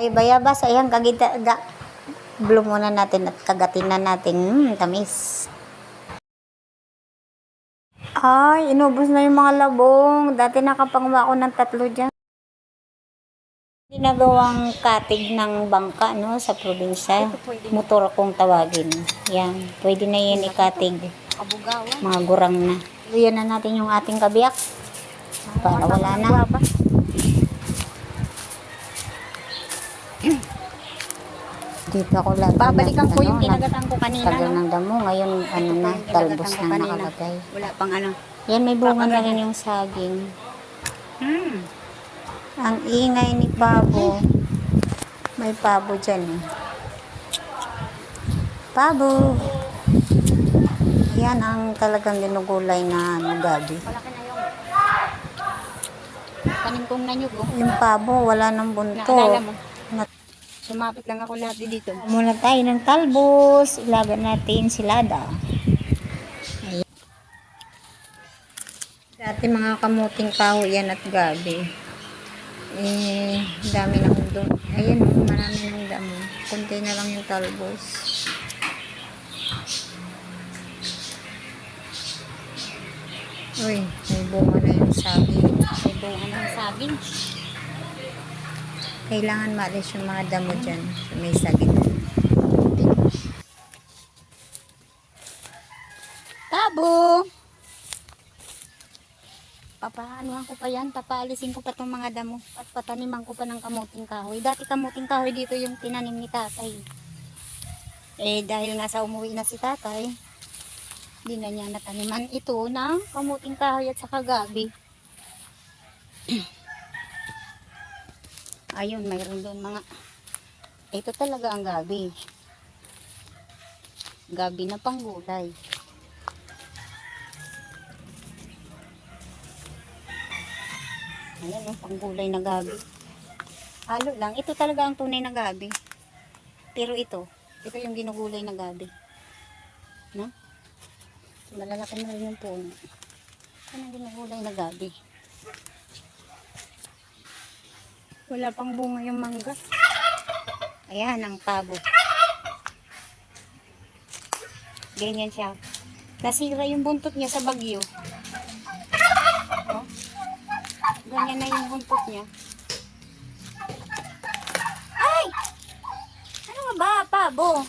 Ay, bayabas, ayan, kagita, ga, blow muna natin at kagatin na natin. Hmm, tamis. Ay, inubos na yung mga labong. Dati nakapanguha ako ng tatlo dyan. Ginagawang katig ng bangka, no, sa probinsya. Motor kung tawagin. Yan, pwede na yan ikatig. Mga gurang na. Iyan na natin yung ating kabiyak. Para wala na. Dito ako lang. Babalikan ko yung ano, kinagatan ko kanina, Tagal ng damo. Ngayon, ano na, talbos na nakalagay. Wala pang ano. Yan, may bunga na rin yung saging. Hmm. Ang ingay ni Pabo. May pabo dyan eh. Pabo! Yan ang talagang ginugulay na ano, gabi. Kanin kong nanyog. Oh. Yung pabo, wala nang bunto. Naalala mo? Na- Sumapit lang ako lahat dito. Muna tayo ng talbos. Ilagan natin silada. Ayan. Dati mga kamuting kahoy yan at gabi. Eh, dami na doon. Ayan, oh, marami ng damo. Kunti na lang yung talbos. Uy, may bunga na yung sabi. May bunga ng saging. Kailangan maalis yung mga damo dyan. May sagit. Tabo! Papaanuhan ko pa yan. Papaalisin ko pa itong mga damo. At pataniman ko pa ng kamuting kahoy. Dati kamuting kahoy dito yung tinanim ni tatay. Eh dahil nga sa umuwi na si tatay, hindi na niya nataniman ito ng kamuting kahoy at saka gabi. Ayun, mayroon doon mga... Ito talaga ang gabi. Gabi na panggulay. Ayan, ang panggulay na gabi. Halo lang. Ito talaga ang tunay na gabi. Pero ito, ito yung ginugulay na gabi. No? Malalaki na rin yung puno. Ito ang ginugulay na gabi. Wala pang bunga yung mangga. Ayan, ang pabo. Ganyan siya. Nasira yung buntot niya sa bagyo. Oh. Ganyan na yung buntot niya. Ay! Ano nga ba, pabo?